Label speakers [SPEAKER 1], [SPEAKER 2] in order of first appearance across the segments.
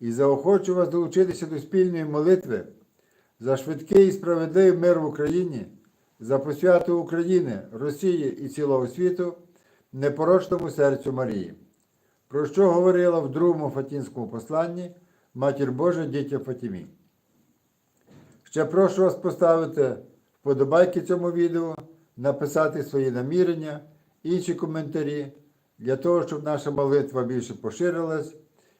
[SPEAKER 1] і заохочу вас долучитися до спільної молитви за швидкий і справедливий мир в Україні, за посвяту України, Росії і цілого світу, непорочному серцю Марії, про що говорила в другому Фатінському посланні Матір Божа дітя Фатімі. Ще прошу вас поставити вподобайки цьому відео, написати свої намірення, інші коментарі, для того, щоб наша молитва більше поширилась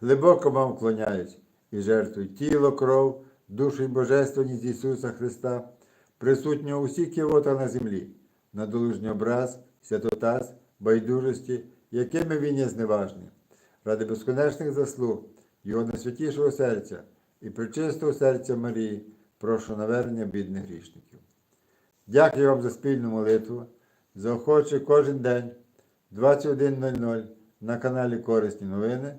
[SPEAKER 1] глибоко вам вклоняюсь і жертвую тіло, кров, душу і божественність Ісуса Христа, присутнього у всіх кивотах на землі, на долужній образ, святотаз, байдужості, якими він є зневажний, ради безконечних заслуг, Його найсвятішого серця і причистого серця Марії, прошу навернення бідних грішників. Дякую вам за спільну молитву. Заохочую кожен день 21.00 на каналі Корисні новини